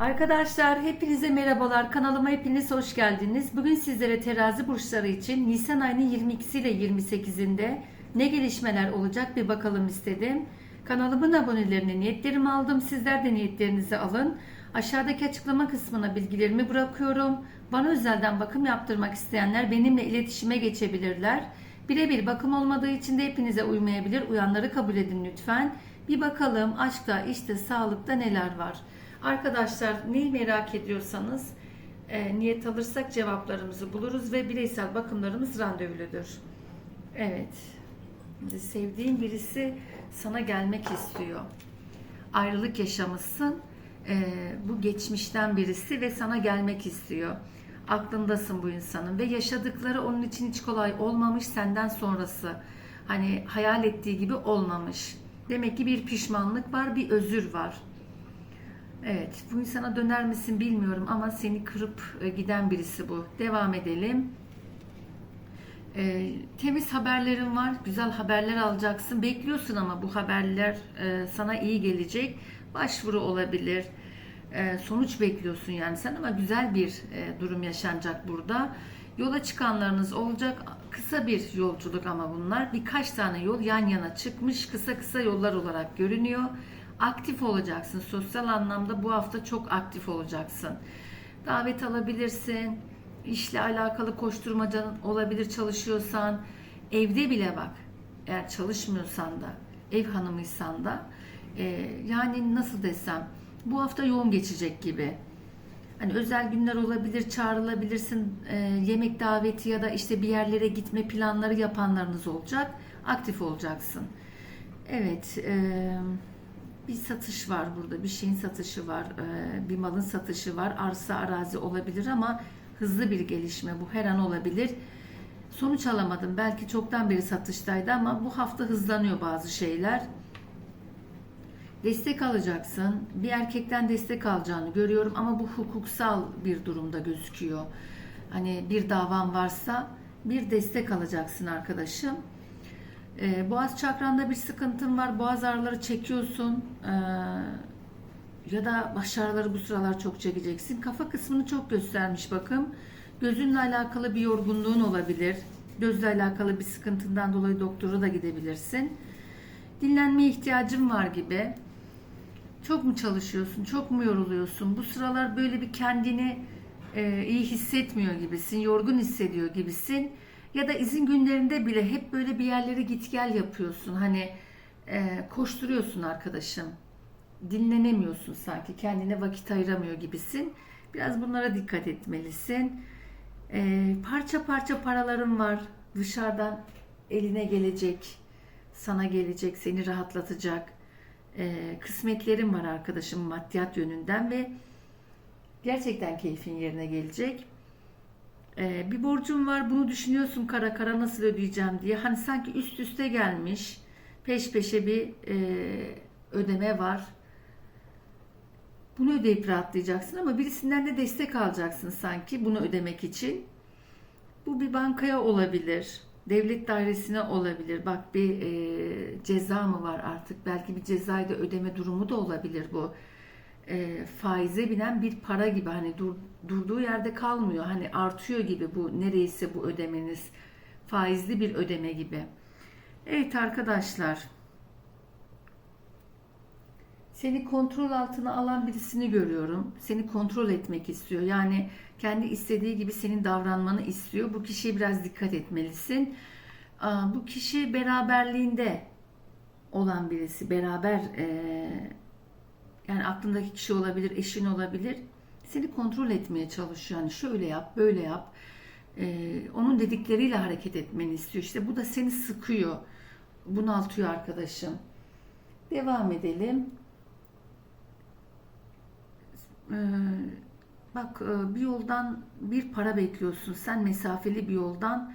Arkadaşlar hepinize merhabalar. Kanalıma hepiniz hoş geldiniz. Bugün sizlere terazi burçları için Nisan ayının 22'si ile 28'inde ne gelişmeler olacak bir bakalım istedim. Kanalımın abonelerini niyetlerimi aldım. Sizler de niyetlerinizi alın. Aşağıdaki açıklama kısmına bilgilerimi bırakıyorum. Bana özelden bakım yaptırmak isteyenler benimle iletişime geçebilirler. Birebir bakım olmadığı için de hepinize uymayabilir. Uyanları kabul edin lütfen. Bir bakalım aşkta, işte, sağlıkta neler var. Arkadaşlar neyi merak ediyorsanız e, niyet alırsak cevaplarımızı buluruz ve bireysel bakımlarımız randevuludur. Evet. Sevdiğin birisi sana gelmek istiyor. Ayrılık yaşamışsın. E, bu geçmişten birisi ve sana gelmek istiyor. Aklındasın bu insanın ve yaşadıkları onun için hiç kolay olmamış senden sonrası. Hani hayal ettiği gibi olmamış. Demek ki bir pişmanlık var, bir özür var. Evet, bu insana döner misin bilmiyorum ama seni kırıp e, giden birisi bu. Devam edelim. E, temiz haberlerin var, güzel haberler alacaksın. Bekliyorsun ama bu haberler e, sana iyi gelecek. Başvuru olabilir. E, sonuç bekliyorsun yani sen ama güzel bir e, durum yaşanacak burada. Yola çıkanlarınız olacak. Kısa bir yolculuk ama bunlar. Birkaç tane yol yan yana çıkmış. Kısa kısa yollar olarak görünüyor aktif olacaksın. Sosyal anlamda bu hafta çok aktif olacaksın. Davet alabilirsin. İşle alakalı koşturmacan olabilir çalışıyorsan. Evde bile bak. Eğer çalışmıyorsan da, ev hanımıysan da e, yani nasıl desem bu hafta yoğun geçecek gibi. Hani özel günler olabilir, çağrılabilirsin, e, yemek daveti ya da işte bir yerlere gitme planları yapanlarınız olacak. Aktif olacaksın. Evet, e, bir satış var burada, bir şeyin satışı var, e, bir malın satışı var, arsa arazi olabilir ama hızlı bir gelişme bu her an olabilir. Sonuç alamadım. Belki çoktan beri satıştaydı ama bu hafta hızlanıyor bazı şeyler. Destek alacaksın. Bir erkekten destek alacağını görüyorum ama bu hukuksal bir durumda gözüküyor. Hani bir davan varsa bir destek alacaksın arkadaşım. Ee, boğaz çakranda bir sıkıntın var. Boğaz ağrıları çekiyorsun. Ee, ya da baş ağrıları bu sıralar çok çekeceksin. Kafa kısmını çok göstermiş bakım. Gözünle alakalı bir yorgunluğun olabilir. Gözle alakalı bir sıkıntından dolayı doktora da gidebilirsin. Dinlenmeye ihtiyacın var gibi. Çok mu çalışıyorsun? Çok mu yoruluyorsun? Bu sıralar böyle bir kendini e, iyi hissetmiyor gibisin. Yorgun hissediyor gibisin. Ya da izin günlerinde bile hep böyle bir yerlere git gel yapıyorsun. Hani e, koşturuyorsun arkadaşım. Dinlenemiyorsun sanki. Kendine vakit ayıramıyor gibisin. Biraz bunlara dikkat etmelisin. E, parça parça paraların var. Dışarıdan eline gelecek. Sana gelecek. Seni rahatlatacak. E, kısmetlerin var arkadaşım maddiyat yönünden ve gerçekten keyfin yerine gelecek. Ee, bir borcum var bunu düşünüyorsun kara kara nasıl ödeyeceğim diye. Hani sanki üst üste gelmiş peş peşe bir e, ödeme var. Bunu ödeyip rahatlayacaksın ama birisinden de destek alacaksın sanki bunu ödemek için. Bu bir bankaya olabilir. Devlet dairesine olabilir. Bak bir e, ceza mı var artık? Belki bir cezayı da ödeme durumu da olabilir bu e, faize binen bir para gibi hani dur, durduğu yerde kalmıyor. Hani artıyor gibi bu nereyse bu ödemeniz faizli bir ödeme gibi. Evet arkadaşlar. Seni kontrol altına alan birisini görüyorum. Seni kontrol etmek istiyor. Yani kendi istediği gibi senin davranmanı istiyor. Bu kişiye biraz dikkat etmelisin. Bu kişi beraberliğinde olan birisi. Beraber e, yani aklındaki kişi olabilir, eşin olabilir. Seni kontrol etmeye çalışıyor. Yani şöyle yap, böyle yap. Ee, onun dedikleriyle hareket etmeni istiyor. İşte bu da seni sıkıyor. Bunaltıyor arkadaşım. Devam edelim. Ee, bak e, bir yoldan bir para bekliyorsun. Sen mesafeli bir yoldan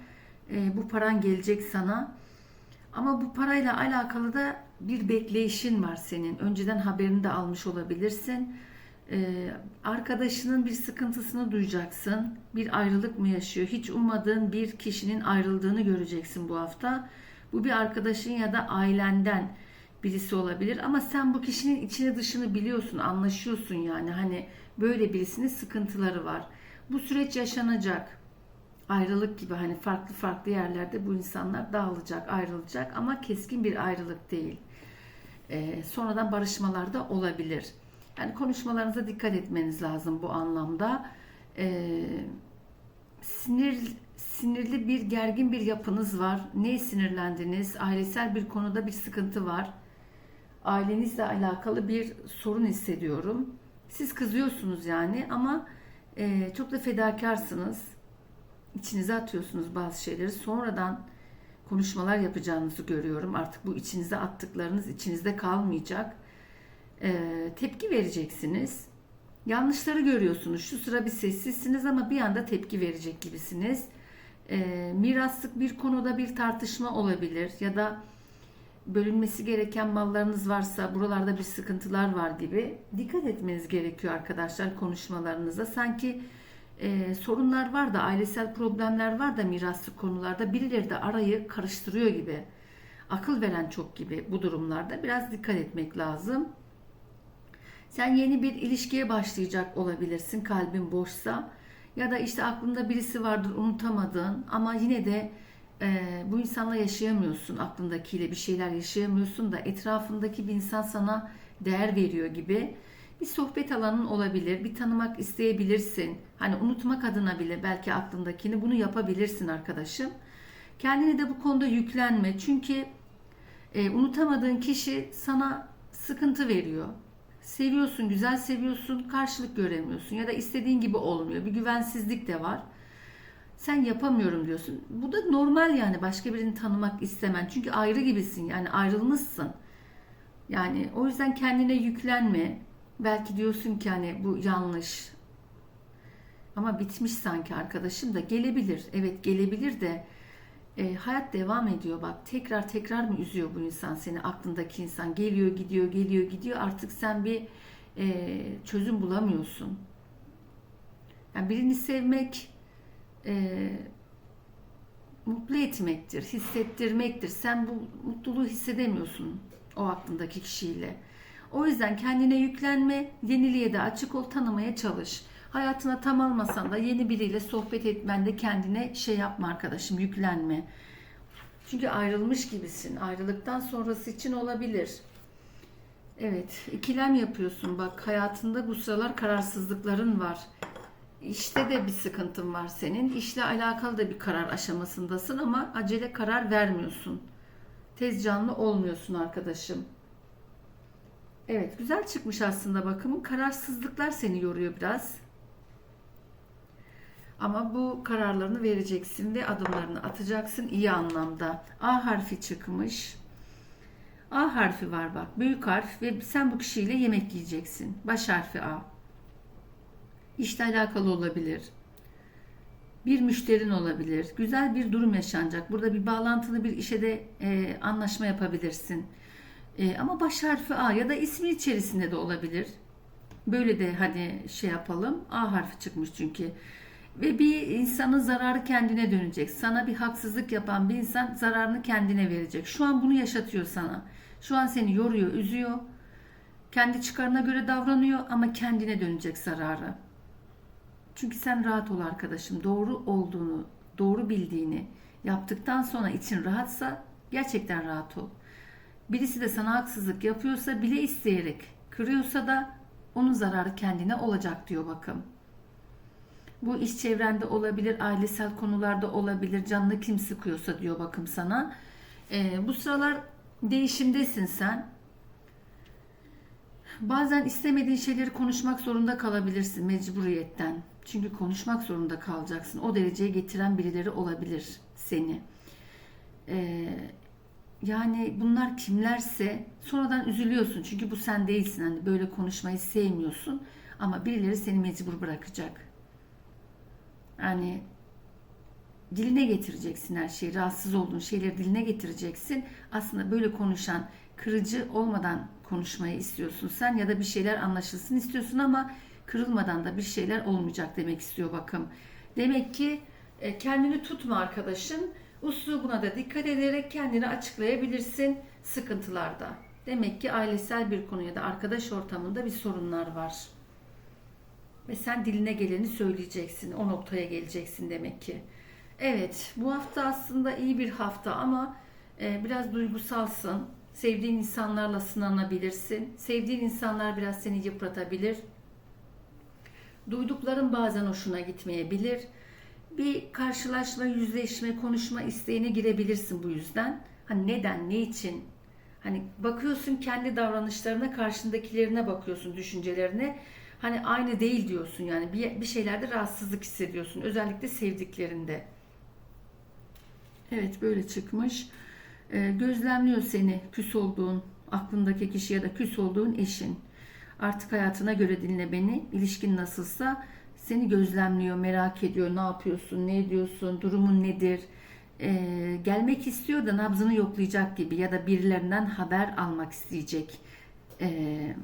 e, bu paran gelecek sana. Ama bu parayla alakalı da bir bekleyişin var senin. Önceden haberini de almış olabilirsin. Ee, arkadaşının bir sıkıntısını duyacaksın. Bir ayrılık mı yaşıyor? Hiç ummadığın bir kişinin ayrıldığını göreceksin bu hafta. Bu bir arkadaşın ya da ailenden birisi olabilir ama sen bu kişinin içini dışını biliyorsun, anlaşıyorsun yani. Hani böyle birisinin sıkıntıları var. Bu süreç yaşanacak. Ayrılık gibi hani farklı farklı yerlerde bu insanlar dağılacak, ayrılacak ama keskin bir ayrılık değil. Ee, sonradan barışmalar da olabilir. Yani konuşmalarınıza dikkat etmeniz lazım bu anlamda. Ee, sinir sinirli bir gergin bir yapınız var. Neye sinirlendiniz? Ailesel bir konuda bir sıkıntı var. Ailenizle alakalı bir sorun hissediyorum. Siz kızıyorsunuz yani ama e, çok da fedakarsınız. İçinize atıyorsunuz bazı şeyleri. Sonradan konuşmalar yapacağınızı görüyorum. Artık bu içinize attıklarınız içinizde kalmayacak. E, tepki vereceksiniz. Yanlışları görüyorsunuz. Şu sıra bir sessizsiniz ama bir anda tepki verecek gibisiniz. E, miraslık bir konuda bir tartışma olabilir ya da bölünmesi gereken mallarınız varsa buralarda bir sıkıntılar var gibi dikkat etmeniz gerekiyor arkadaşlar konuşmalarınıza. Sanki e, sorunlar var da ailesel problemler var da miraslık konularda birileri de arayı karıştırıyor gibi. Akıl veren çok gibi bu durumlarda biraz dikkat etmek lazım. Sen yeni bir ilişkiye başlayacak olabilirsin kalbin boşsa ya da işte aklında birisi vardır unutamadığın ama yine de e, bu insanla yaşayamıyorsun aklındakiyle bir şeyler yaşayamıyorsun da etrafındaki bir insan sana değer veriyor gibi bir sohbet alanın olabilir bir tanımak isteyebilirsin hani unutmak adına bile belki aklındakini bunu yapabilirsin arkadaşım kendini de bu konuda yüklenme çünkü e, unutamadığın kişi sana sıkıntı veriyor seviyorsun, güzel seviyorsun, karşılık göremiyorsun ya da istediğin gibi olmuyor. Bir güvensizlik de var. Sen yapamıyorum diyorsun. Bu da normal yani başka birini tanımak istemen. Çünkü ayrı gibisin yani ayrılmışsın. Yani o yüzden kendine yüklenme. Belki diyorsun ki hani bu yanlış. Ama bitmiş sanki arkadaşım da gelebilir. Evet gelebilir de e, hayat devam ediyor. Bak tekrar tekrar mı üzüyor bu insan seni? Aklındaki insan geliyor gidiyor geliyor gidiyor. Artık sen bir e, çözüm bulamıyorsun. Yani birini sevmek e, mutlu etmektir hissettirmektir. Sen bu mutluluğu hissedemiyorsun o aklındaki kişiyle o yüzden kendine yüklenme yeniliğe de açık ol tanımaya çalış Hayatına tam almasan da yeni biriyle sohbet etmende kendine şey yapma arkadaşım yüklenme. Çünkü ayrılmış gibisin. Ayrılıktan sonrası için olabilir. Evet, ikilem yapıyorsun. Bak hayatında bu sıralar kararsızlıkların var. İşte de bir sıkıntın var senin. İşle alakalı da bir karar aşamasındasın ama acele karar vermiyorsun. Tez canlı olmuyorsun arkadaşım. Evet, güzel çıkmış aslında bakımın. Kararsızlıklar seni yoruyor biraz. Ama bu kararlarını vereceksin ve adımlarını atacaksın iyi anlamda. A harfi çıkmış. A harfi var bak. Büyük harf ve sen bu kişiyle yemek yiyeceksin. Baş harfi A. İşle alakalı olabilir. Bir müşterin olabilir. Güzel bir durum yaşanacak. Burada bir bağlantılı bir işe de e, anlaşma yapabilirsin. E, ama baş harfi A ya da ismi içerisinde de olabilir. Böyle de hani şey yapalım. A harfi çıkmış çünkü. Ve bir insanın zararı kendine dönecek. Sana bir haksızlık yapan bir insan zararını kendine verecek. Şu an bunu yaşatıyor sana. Şu an seni yoruyor, üzüyor. Kendi çıkarına göre davranıyor ama kendine dönecek zararı. Çünkü sen rahat ol arkadaşım. Doğru olduğunu, doğru bildiğini yaptıktan sonra için rahatsa gerçekten rahat ol. Birisi de sana haksızlık yapıyorsa bile isteyerek kırıyorsa da onun zararı kendine olacak diyor bakım. Bu iş çevrende olabilir, ailesel konularda olabilir, canını kim sıkıyorsa diyor bakım sana. E, bu sıralar değişimdesin sen. Bazen istemediğin şeyleri konuşmak zorunda kalabilirsin mecburiyetten. Çünkü konuşmak zorunda kalacaksın. O dereceye getiren birileri olabilir seni. Ee, yani bunlar kimlerse sonradan üzülüyorsun. Çünkü bu sen değilsin. Hani böyle konuşmayı sevmiyorsun. Ama birileri seni mecbur bırakacak. Yani diline getireceksin her şeyi. Rahatsız olduğun şeyleri diline getireceksin. Aslında böyle konuşan, kırıcı olmadan konuşmayı istiyorsun sen ya da bir şeyler anlaşılsın istiyorsun ama kırılmadan da bir şeyler olmayacak demek istiyor bakım. Demek ki e, kendini tutma arkadaşım. Uslubuna da dikkat ederek kendini açıklayabilirsin sıkıntılarda. Demek ki ailesel bir konu ya da arkadaş ortamında bir sorunlar var. Ve sen diline geleni söyleyeceksin. O noktaya geleceksin demek ki. Evet, bu hafta aslında iyi bir hafta ama e, biraz duygusalsın. Sevdiğin insanlarla sınanabilirsin. Sevdiğin insanlar biraz seni yıpratabilir. Duydukların bazen hoşuna gitmeyebilir. Bir karşılaşma, yüzleşme, konuşma isteğine girebilirsin bu yüzden. Hani neden, ne için? Hani bakıyorsun kendi davranışlarına, karşındakilerine bakıyorsun, düşüncelerine. Hani aynı değil diyorsun yani bir, bir şeylerde rahatsızlık hissediyorsun. Özellikle sevdiklerinde. Evet böyle çıkmış. Ee, gözlemliyor seni küs olduğun, aklındaki kişi ya da küs olduğun eşin. Artık hayatına göre dinle beni. İlişkin nasılsa seni gözlemliyor, merak ediyor. Ne yapıyorsun, ne ediyorsun, durumun nedir? Ee, gelmek istiyor da nabzını yoklayacak gibi ya da birilerinden haber almak isteyecek. Ee,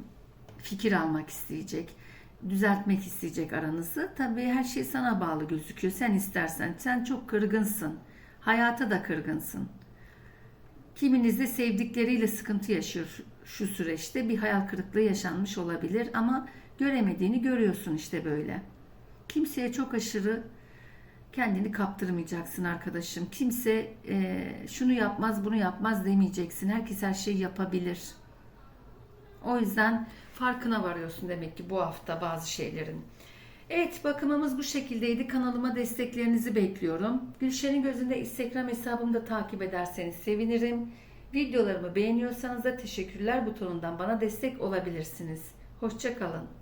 fikir almak isteyecek. Düzeltmek isteyecek aranızı. Tabii her şey sana bağlı gözüküyor. Sen istersen. Sen çok kırgınsın. Hayata da kırgınsın. Kiminiz de sevdikleriyle sıkıntı yaşıyor şu- süreçte. Bir hayal kırıklığı yaşanmış olabilir ama göremediğini görüyorsun işte böyle. Kimseye çok aşırı kendini kaptırmayacaksın arkadaşım. Kimse e, şunu yapmaz bunu yapmaz demeyeceksin. Herkes her şeyi yapabilir. O yüzden farkına varıyorsun demek ki bu hafta bazı şeylerin. Evet bakımımız bu şekildeydi. Kanalıma desteklerinizi bekliyorum. Gülşen'in gözünde Instagram hesabımı da takip ederseniz sevinirim. Videolarımı beğeniyorsanız da teşekkürler butonundan bana destek olabilirsiniz. Hoşçakalın.